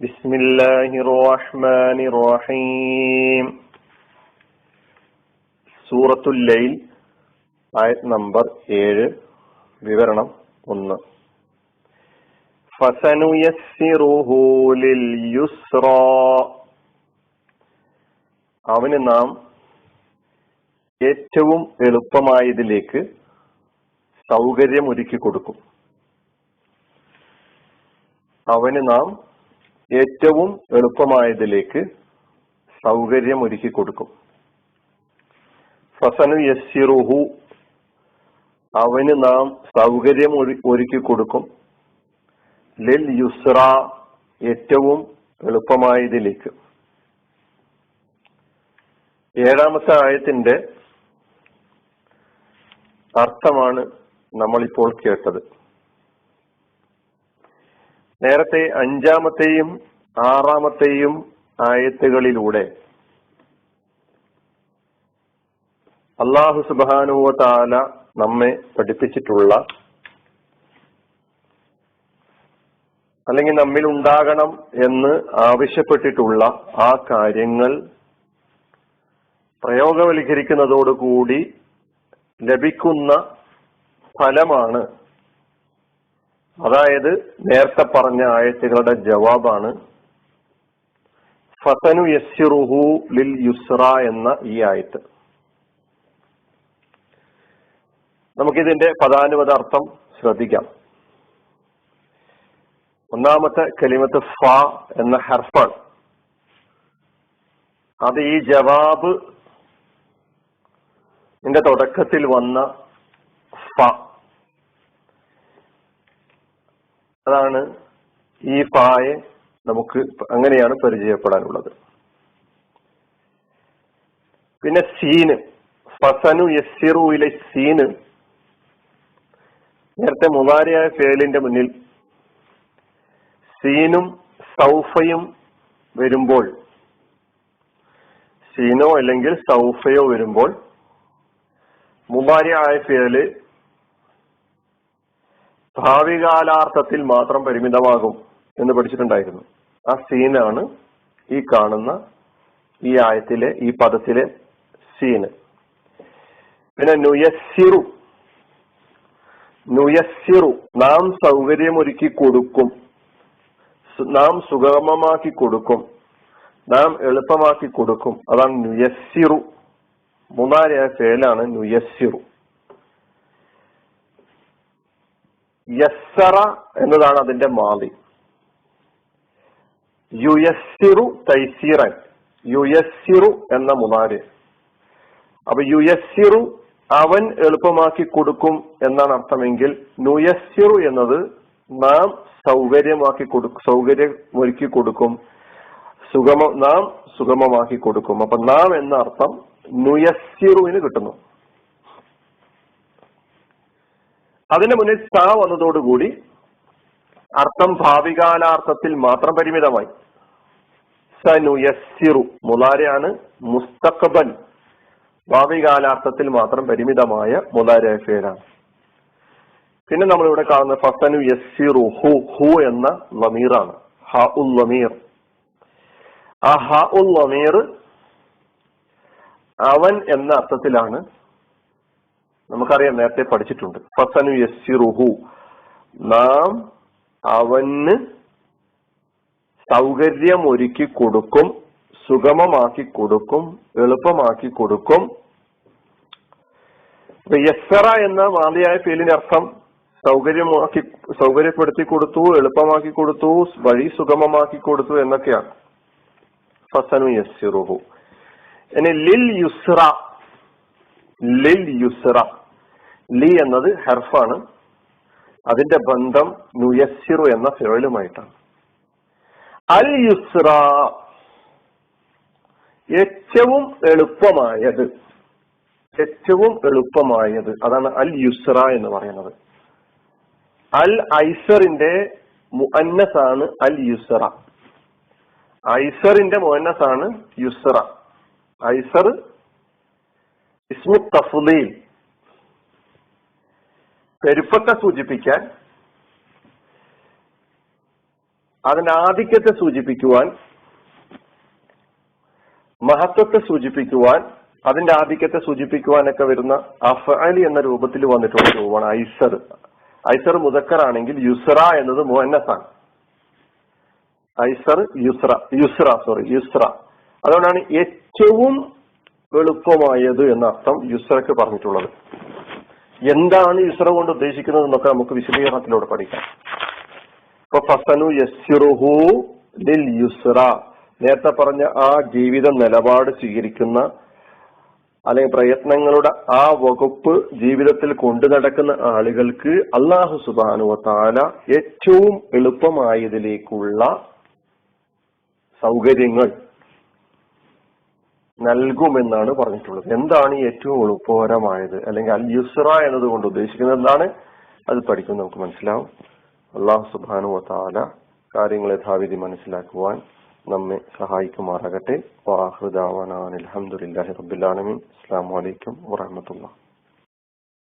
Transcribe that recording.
بسم الله الرحمن الرحيم സൂറത്തുൽ ലൈൽ ആയത് നമ്പർ ഏഴ് വിവരണം ഒന്ന് ഫസനുയസ്സിറുഹു ലിൽ യുസ്റാ അവന് നാം ഏറ്റവും എളുപ്പമായതിലേക്ക് സൗകര്യം ഒരുക്കി കൊടുക്കും അവന് നാം ഏറ്റവും എളുപ്പമായതിലേക്ക് സൗകര്യം ഒരുക്കി കൊടുക്കും. ഫസനു യസ്സിറുഹു. അവന് നാം സൗകര്യം ഒരുക്കി കൊടുക്കും. ലിൽ യുസ്ര ഏറ്റവും എളുപ്പമായതിലേക്ക്. ഏഴാമത്തെ ആയത്തിന്റെ അർത്ഥമാണ് നമ്മളിപ്പോൾ കേട്ടത്. നേരത്തെ അഞ്ചാമത്തെയും ആറാമത്തെയും ആയത്തുകളിലൂടെ അള്ളാഹു സുബാനുവല നമ്മെ പഠിപ്പിച്ചിട്ടുള്ള അല്ലെങ്കിൽ നമ്മിൽ ഉണ്ടാകണം എന്ന് ആവശ്യപ്പെട്ടിട്ടുള്ള ആ കാര്യങ്ങൾ പ്രയോഗവൽക്കരിക്കുന്നതോടുകൂടി ലഭിക്കുന്ന ഫലമാണ് അതായത് നേരത്തെ പറഞ്ഞ ആയത്തുകളുടെ ജവാബാണ്. ഫസനു യസ്സിറുഹു ലിൽ യുസ്ര എന്ന ഈ ആയത്ത്. നമുക്കിതിന്റെ പദാനുപത അർത്ഥം ശ്രദ്ധിക്കാം. ഒന്നാമത്തെ കലിമത്ത് ഫ എന്ന ഹർഫാണ്. അത് ഈ ജവാബ് തുടക്കത്തിൽ വന്ന ഫ. അതാണ് ഈ പായെ നമുക്ക് അങ്ങനെയാണ് പരിചയപ്പെടാനുള്ളത്. പിന്നെ സീന് ഫസനു യസ്സിറുയിലെ സീന്. നേരത്തെ മുതാരിയായ ഫേലിന്റെ മുന്നിൽ സീനും സൗഫയും വരുമ്പോൾ സീനോ അല്ലെങ്കിൽ സൗഫയോ വരുമ്പോൾ മുബാരിയായ ഫേൽ ഭാവികാലാർത്ഥത്തിൽ മാത്രം പരിമിതമാകും എന്ന് പഠിച്ചിട്ടുണ്ടായിരുന്നു. ആ സീനാണ് ഈ കാണുന്ന ഈ ആയത്തിലെ ഈ പദത്തിലെ സീന് പിന്നെ നുയസ്സിറു. നുയസ്സിറു. നാം സൗകര്യമൊരുക്കി കൊടുക്കും. നാം സുഗമമാക്കി കൊടുക്കും. നാം എളുപ്പമാക്കി കൊടുക്കും. അതാണ് നുയസ്സിറു. മൂന്നാലായ ഫേലാണ് നുയസ്സിറു. യസ്സറ എന്നതാണ് അതിന്റെ മാതി യുയസ്സിറു തൈസീറൻ. യുയസ്സിറു എന്ന മുനാര്. അപ്പൊ യുയസ്സിറു അവൻ എളുപ്പമാക്കി കൊടുക്കും എന്നാണ് അർത്ഥമെങ്കിൽ നുയസ്സിറു എന്നത് നാം സൗകര്യമാക്കി കൊടുക്കും സൗകര്യം ഒരുക്കി കൊടുക്കും. സുഗമ നാം സുഗമമാക്കി കൊടുക്കും. അപ്പൊ നാം എന്ന അർത്ഥം നുയസ്സിറുവിന് കിട്ടുന്നു. അതിന് മുന്നിൽ സ വന്നതോടുകൂടി അർത്ഥം ഭാവികാലാർത്ഥത്തിൽ മാത്രം പരിമിതമായി. സനുയസ്സിറു മുലാരയാണ് മുസ്തഖബൻ. ഭാവികാലാർത്ഥത്തിൽ മാത്രം പരിമിതമായ മുലാര പിന്നെ നമ്മൾ ഇവിടെ കാണുന്ന ഫസനു യസ്സിറു ഹു. ഹു എന്ന ലമീറാണ് ഹ ഉൽ ലമീർ ആ ഹ ഉൽ ലമീർ അവൻ എന്ന അർത്ഥത്തിലാണ് നമുക്കറിയാം നേരത്തെ പഠിച്ചിട്ടുണ്ട്. ഫസനു യസ്സിറുഹു. നാം അവന് സൗകര്യം ഒരുക്കി കൊടുക്കും സുഗമമാക്കി കൊടുക്കും എളുപ്പമാക്കി കൊടുക്കും. യസ്സറ എന്ന മാതിയായ ഫീലിന്റെ അർത്ഥം സൗകര്യമാക്കി സൗകര്യപ്പെടുത്തി കൊടുത്തു എളുപ്പമാക്കി കൊടുത്തു വഴി സുഗമമാക്കി കൊടുത്തു എന്നൊക്കെയാണ്. ഫസനു യസ്സിറുഹു. ഇനി ലിൽ യുസ്ര ലിൽ യുസ്ര ലി എന്നത് ഹെർഫാണ്. അതിന്റെ ബന്ധം നുയസ്സിറു എന്ന ഫിറലുമായിട്ടാണ് അൽ യുസ്ര ഏറ്റവും എളുപ്പമായത്. ഏറ്റവും എളുപ്പമായത്. അതാണ് അൽ യുസ്ര എന്ന് പറയുന്നത്. അൽ ഐസറിന്റെ മുഅന്നസാണ് അൽ യുസ്ര ഐസറിന്റെ മുഅന്നസാണ് യുസ്ര ഐസർ ഇസ്മു തഫ്ലീൽ പെരുപ്പത്തെ സൂചിപ്പിക്കാൻ അതിന്റെ ആധിക്യത്തെ സൂചിപ്പിക്കുവാൻ മഹത്വത്തെ സൂചിപ്പിക്കുവാൻ അതിന്റെ ആധിക്യത്തെ സൂചിപ്പിക്കുവാനൊക്കെ വരുന്ന അഫഅലി എന്ന രൂപത്തിൽ വന്നിട്ടുള്ള രൂപമാണ് ഐസർ. ഐസർ മുതക്കർ ആണെങ്കിൽ യുസ്ര എന്നത് മുഹന്നസാണ്. ഐസർ യുസ്ര യുസ്ര സോറി യുസ്ര അതുകൊണ്ടാണ് ഏറ്റവും എളുപ്പമായത് എന്ന അർത്ഥം യുസ്രക്ക് പറഞ്ഞിട്ടുള്ളത്. എന്താണ് ഇസ്ര കൊണ്ട് ഉദ്ദേശിക്കുന്നത് എന്നൊക്കെ നമുക്ക് വിശദീകരണത്തിലൂടെ പഠിക്കാം. ഇപ്പൊ ലിൽ യുസ്ര നേരത്തെ പറഞ്ഞ ആ ജീവിത നിലപാട് സ്വീകരിക്കുന്ന അല്ലെങ്കിൽ പ്രയത്നങ്ങളുടെ ആ വകുപ്പ് ജീവിതത്തിൽ കൊണ്ടു നടക്കുന്ന ആളുകൾക്ക് അള്ളാഹു സുബാനുവത്താല ഏറ്റവും എളുപ്പമായതിലേക്കുള്ള സൗകര്യങ്ങൾ നൽകുമെന്നാണ് പറഞ്ഞിട്ടുള്ളത്. എന്താണ് ഈ ഏറ്റവും എളുപ്പകരമായത്? അല്ലെങ്കിൽ അൽ യുസ്ര എന്നതുകൊണ്ട് ഉദ്ദേശിക്കുന്നത് എന്താണ്? അത് പഠിക്കുമ്പോൾ നമുക്ക് മനസ്സിലാവും. അള്ളാഹു സുബാനു താല കാര്യങ്ങൾ യഥാവിധി മനസ്സിലാക്കുവാൻ നമ്മെ സഹായിക്കുമാറാകട്ടെ. വാഹൃദാവാനാൻ അലഹമുല്ലാഹി അസ്സാം വലൈക്കും വാഹമത്തുള്ള